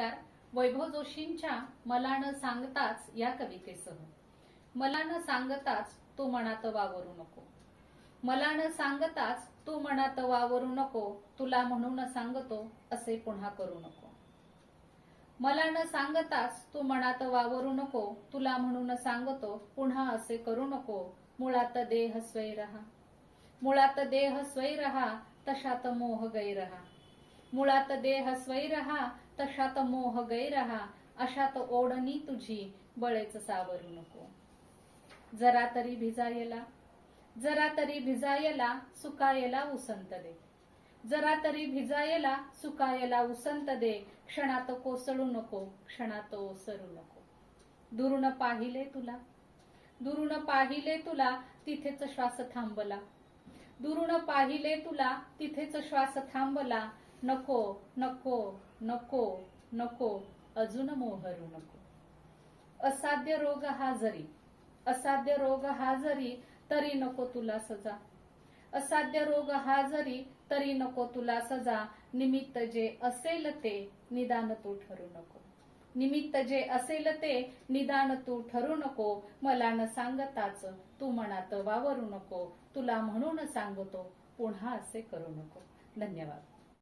नमस्कार. वैभव जोशींच्या मला न सांगताच या कवितेसह. मला न सांगताच तू मनात वावरू नको. मला न सांगताच तू मनात वावरू नको तुला म्हणून सांगतो असे पुन्हा करू नको. मला न सांगताच तू मनात वावरू नको तुला म्हणून सांगतो पुन्हा असे करू नको. मुळात देह स्वै रहा. मुळात देह स्वै रहा तशात मोह गै रहा. मुळात देह स्वै रहा तशात मोह गै रहा अशात ओढणी तुझी बळेच सावरू नको. जरा तरी भिजायला जरा तरी भिजायला सुकायला उसंत दे. जरा तरी भिजायला सुकायला उसंत दे क्षणात कोसळू नको क्षणात ओसरू नको. दुरून पाहिले तुला दुरून पाहिले तुला तिथेच श्वास थांबला. दुरून पाहिले तुला तिथेच श्वास थांबला नको नको नको नको अजून मोहरू नको. असाध्य रोग हा जरी असाध्य रोग हा जरी तरी नको तुला सजा. असाध्य रोग हा जरी तरी नको तुला सजा. निमित्त जे असेल ते निदान तू ठरू नको. निमित्त जे असेल ते निदान तू ठरू नको. मला न सांगताच तू मनात वावरू नको. तुला म्हणून सांगतो पुन्हा असे करू नको. धन्यवाद.